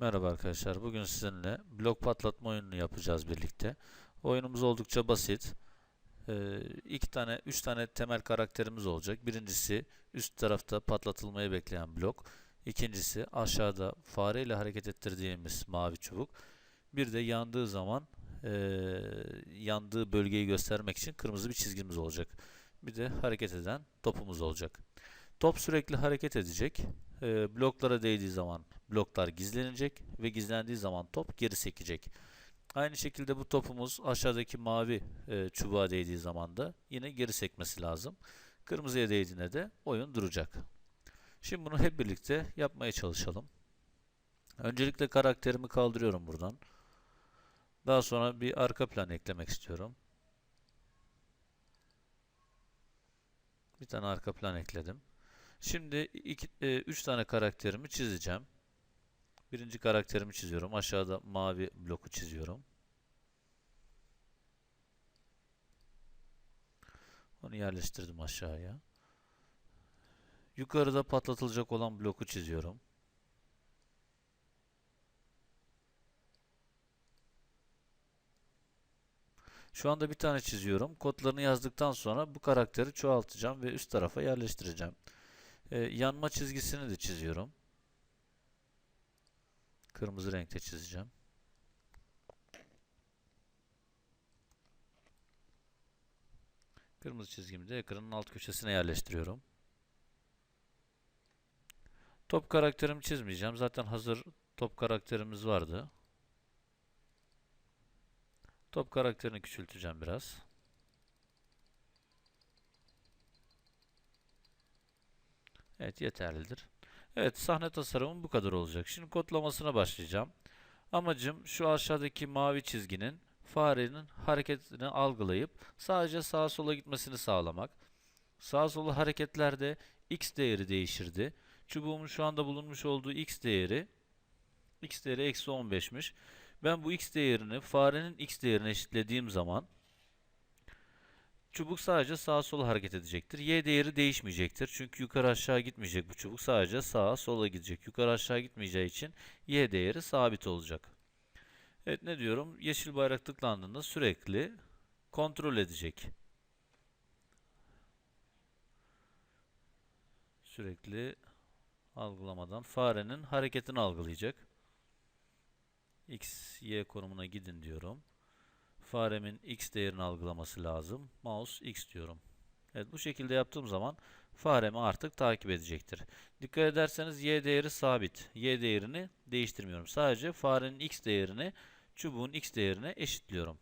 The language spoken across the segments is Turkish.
Merhaba arkadaşlar. Bugün sizinle blok patlatma oyununu yapacağız birlikte. Oyunumuz oldukça basit. Ee, iki tane, üç tane temel karakterimiz olacak. Birincisi üst tarafta patlatılmayı bekleyen blok. İkincisi aşağıda fareyle hareket ettirdiğimiz mavi çubuk. Bir de yandığı zaman ee, yandığı bölgeyi göstermek için kırmızı bir çizgimiz olacak. Bir de hareket eden topumuz olacak. Top sürekli hareket edecek. Ee, bloklara değdiği zaman bloklar gizlenecek ve gizlendiği zaman top geri sekecek. Aynı şekilde bu topumuz aşağıdaki mavi e, çubuğa değdiği zaman da yine geri sekmesi lazım. Kırmızıya değdiğinde de oyun duracak. Şimdi bunu hep birlikte yapmaya çalışalım. Öncelikle karakterimi kaldırıyorum buradan. Daha sonra bir arka plan eklemek istiyorum. Bir tane arka plan ekledim. Şimdi iki, e, üç tane karakterimi çizeceğim. Birinci karakterimi çiziyorum. Aşağıda mavi bloku çiziyorum. Onu yerleştirdim aşağıya. Yukarıda patlatılacak olan bloku çiziyorum. Şu anda bir tane çiziyorum. Kodlarını yazdıktan sonra bu karakteri çoğaltacağım ve üst tarafa yerleştireceğim. Ee, yanma çizgisini de çiziyorum. Kırmızı renkte çizeceğim. Kırmızı çizgimi de ekranın alt köşesine yerleştiriyorum. Top karakterimi çizmeyeceğim. Zaten hazır top karakterimiz vardı. Top karakterini küçülteceğim biraz. Evet yeterlidir. Evet sahne tasarımım bu kadar olacak. Şimdi kodlamasına başlayacağım. Amacım şu aşağıdaki mavi çizginin farenin hareketini algılayıp sadece sağa sola gitmesini sağlamak. Sağa sola hareketlerde x değeri değişirdi. Çubuğumun şu anda bulunmuş olduğu x değeri x değeri eksi 15'miş. Ben bu x değerini farenin x değerine eşitlediğim zaman çubuk sadece sağa sola hareket edecektir. Y değeri değişmeyecektir. Çünkü yukarı aşağı gitmeyecek bu çubuk. Sadece sağa sola gidecek. Yukarı aşağı gitmeyeceği için Y değeri sabit olacak. Evet ne diyorum? Yeşil bayrak tıklandığında sürekli kontrol edecek. Sürekli algılamadan farenin hareketini algılayacak. X, Y konumuna gidin diyorum. Faremin X değerini algılaması lazım. Mouse X diyorum. Evet bu şekilde yaptığım zaman faremi artık takip edecektir. Dikkat ederseniz Y değeri sabit. Y değerini değiştirmiyorum. Sadece farenin X değerini çubuğun X değerine eşitliyorum.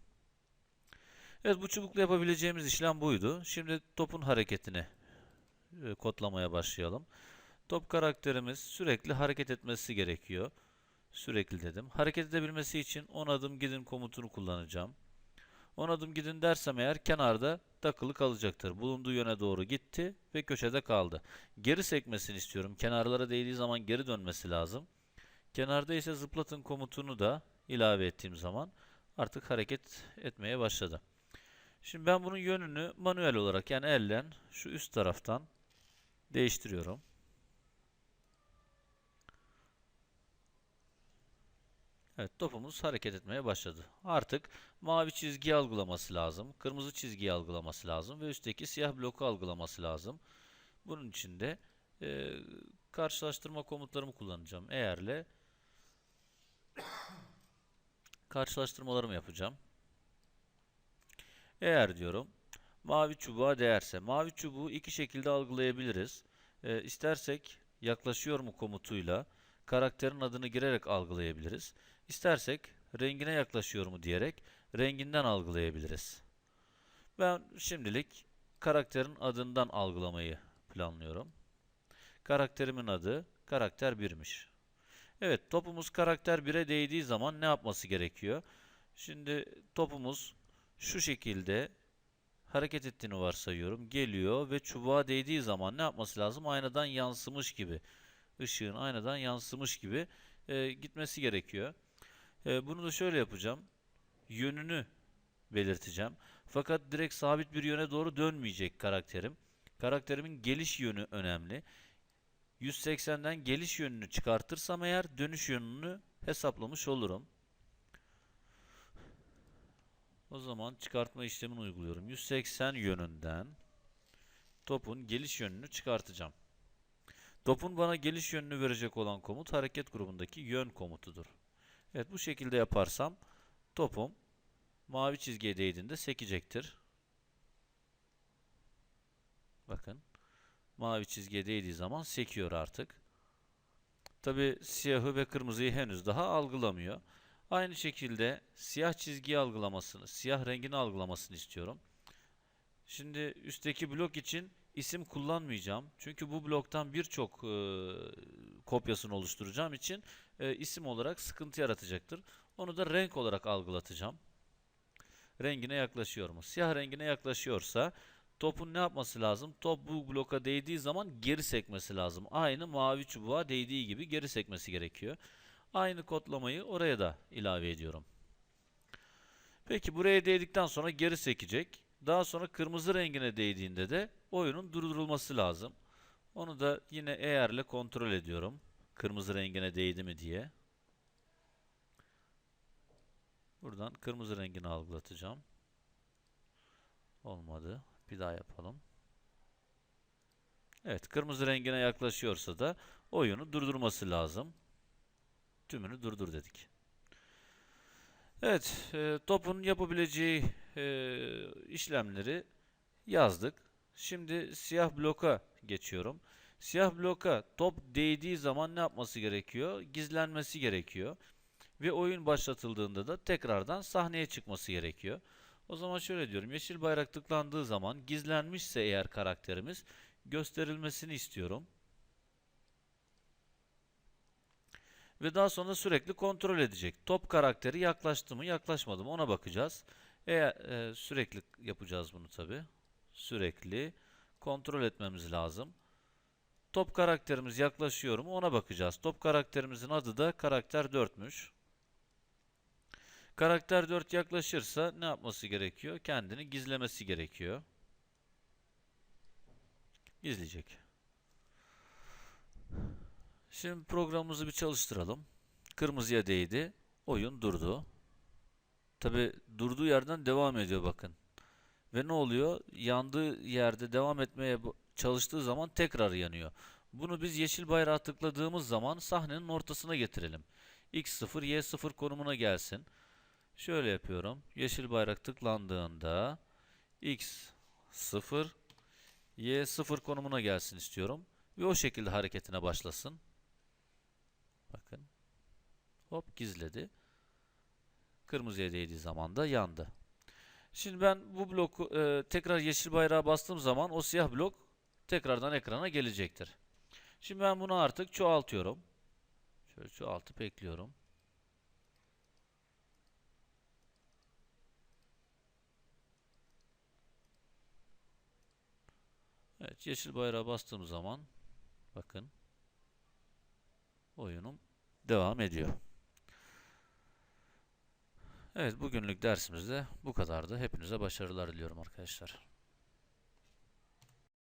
Evet bu çubukla yapabileceğimiz işlem buydu. Şimdi topun hareketini e, kodlamaya başlayalım. Top karakterimiz sürekli hareket etmesi gerekiyor. Sürekli dedim. Hareket edebilmesi için 10 adım gidin komutunu kullanacağım. 10 adım gidin dersem eğer kenarda takılı kalacaktır. Bulunduğu yöne doğru gitti ve köşede kaldı. Geri sekmesini istiyorum. Kenarlara değdiği zaman geri dönmesi lazım. Kenarda ise zıplatın komutunu da ilave ettiğim zaman artık hareket etmeye başladı. Şimdi ben bunun yönünü manuel olarak yani ellen şu üst taraftan değiştiriyorum. Evet topumuz hareket etmeye başladı. Artık mavi çizgiyi algılaması lazım. Kırmızı çizgiyi algılaması lazım. Ve üstteki siyah bloku algılaması lazım. Bunun için de e, karşılaştırma komutlarımı kullanacağım. Eğerle karşılaştırmalarımı yapacağım. Eğer diyorum mavi çubuğa değerse mavi çubuğu iki şekilde algılayabiliriz. E, istersek yaklaşıyor mu komutuyla karakterin adını girerek algılayabiliriz. İstersek rengine yaklaşıyor mu diyerek renginden algılayabiliriz. Ben şimdilik karakterin adından algılamayı planlıyorum. Karakterimin adı karakter 1'miş. Evet topumuz karakter 1'e değdiği zaman ne yapması gerekiyor? Şimdi topumuz şu şekilde hareket ettiğini varsayıyorum. Geliyor ve çubuğa değdiği zaman ne yapması lazım? Aynadan yansımış gibi. Işığın aynadan yansımış gibi e, gitmesi gerekiyor. E, bunu da şöyle yapacağım. Yönünü belirteceğim. Fakat direkt sabit bir yöne doğru dönmeyecek karakterim. Karakterimin geliş yönü önemli. 180'den geliş yönünü çıkartırsam eğer dönüş yönünü hesaplamış olurum. O zaman çıkartma işlemini uyguluyorum. 180 yönünden topun geliş yönünü çıkartacağım. Topun bana geliş yönünü verecek olan komut hareket grubundaki yön komutudur. Evet bu şekilde yaparsam topum mavi çizgiye değdiğinde sekecektir. Bakın mavi çizgiye değdiği zaman sekiyor artık. Tabi siyahı ve kırmızıyı henüz daha algılamıyor. Aynı şekilde siyah çizgiyi algılamasını, siyah rengini algılamasını istiyorum. Şimdi üstteki blok için isim kullanmayacağım. Çünkü bu bloktan birçok kopyasını oluşturacağım için e, isim olarak sıkıntı yaratacaktır. Onu da renk olarak algılatacağım. Rengine yaklaşıyor mu? Siyah rengine yaklaşıyorsa topun ne yapması lazım? Top bu bloka değdiği zaman geri sekmesi lazım. Aynı mavi çubuğa değdiği gibi geri sekmesi gerekiyor. Aynı kodlamayı oraya da ilave ediyorum. Peki buraya değdikten sonra geri sekecek. Daha sonra kırmızı rengine değdiğinde de oyunun durdurulması lazım. Onu da yine eğerle kontrol ediyorum. Kırmızı rengine değdi mi diye. Buradan kırmızı rengini algılatacağım. Olmadı. Bir daha yapalım. Evet, kırmızı rengine yaklaşıyorsa da oyunu durdurması lazım. Tümünü durdur dedik. Evet, e, topun yapabileceği e, işlemleri yazdık. Şimdi siyah bloka geçiyorum. Siyah bloka top değdiği zaman ne yapması gerekiyor? Gizlenmesi gerekiyor. Ve oyun başlatıldığında da tekrardan sahneye çıkması gerekiyor. O zaman şöyle diyorum. Yeşil bayrak tıklandığı zaman gizlenmişse eğer karakterimiz gösterilmesini istiyorum. Ve daha sonra sürekli kontrol edecek. Top karakteri yaklaştı mı yaklaşmadı mı ona bakacağız. Eğer e, sürekli yapacağız bunu tabi. Sürekli kontrol etmemiz lazım. Top karakterimiz yaklaşıyor mu ona bakacağız. Top karakterimizin adı da karakter 4'müş. Karakter 4 yaklaşırsa ne yapması gerekiyor? Kendini gizlemesi gerekiyor. Gizleyecek. Şimdi programımızı bir çalıştıralım. Kırmızıya değdi. Oyun durdu. Tabi durduğu yerden devam ediyor bakın. Ve ne oluyor? Yandığı yerde devam etmeye çalıştığı zaman tekrar yanıyor. Bunu biz yeşil bayrağı tıkladığımız zaman sahnenin ortasına getirelim. X0, Y0 konumuna gelsin. Şöyle yapıyorum. Yeşil bayrak tıklandığında X0, Y0 konumuna gelsin istiyorum. Ve o şekilde hareketine başlasın. Bakın. Hop gizledi. Kırmızıya değdiği zaman da yandı. Şimdi ben bu bloku e, tekrar yeşil bayrağa bastığım zaman o siyah blok tekrardan ekrana gelecektir. Şimdi ben bunu artık çoğaltıyorum. Şöyle çoğaltıp ekliyorum. Evet yeşil bayrağa bastığım zaman bakın oyunum devam ediyor. Evet bugünlük dersimizde bu kadardı. Hepinize başarılar diliyorum arkadaşlar.